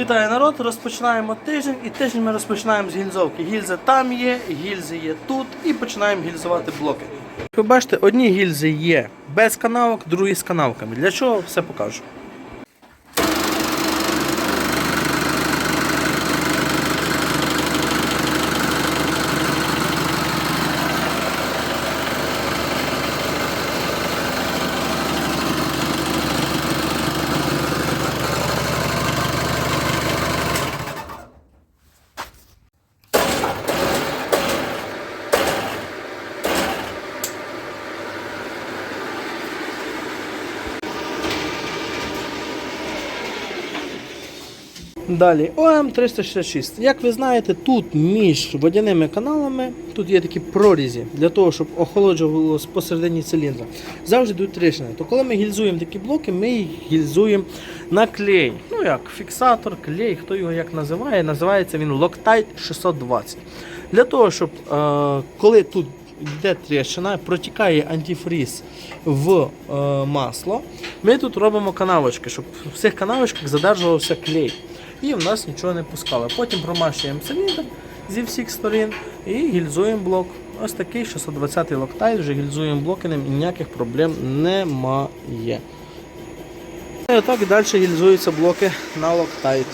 Вітаю народ, розпочинаємо тиждень і тиждень ми розпочинаємо з гільзовки. Гільза там є, гільзи є тут і починаємо гільзувати блоки. Ви бачите, одні гільзи є без канавок, другі з канавками. Для чого все покажу. Далі ОМ366. Як ви знаєте, тут між водяними каналами тут є такі прорізі для того, щоб охолоджувалося посередині циліндра. Завжди йдуть тріщини. То коли ми гільзуємо такі блоки, ми їх гільзуємо на клей. Ну як фіксатор, клей, хто його як називає, називається він Loctite 620. Для того, щоб е, коли тут йде тріщина, протікає антифріз в е, масло, ми тут робимо канавочки, щоб в цих канавочках задержувався клей. І в нас нічого не пускало. Потім промащуємо циліндр зі всіх сторін і гільзуємо блок. Ось такий 620 локтайт, вже гільзуємо блоки, ніяких проблем немає. І отак далі гільзуються блоки на локтайт.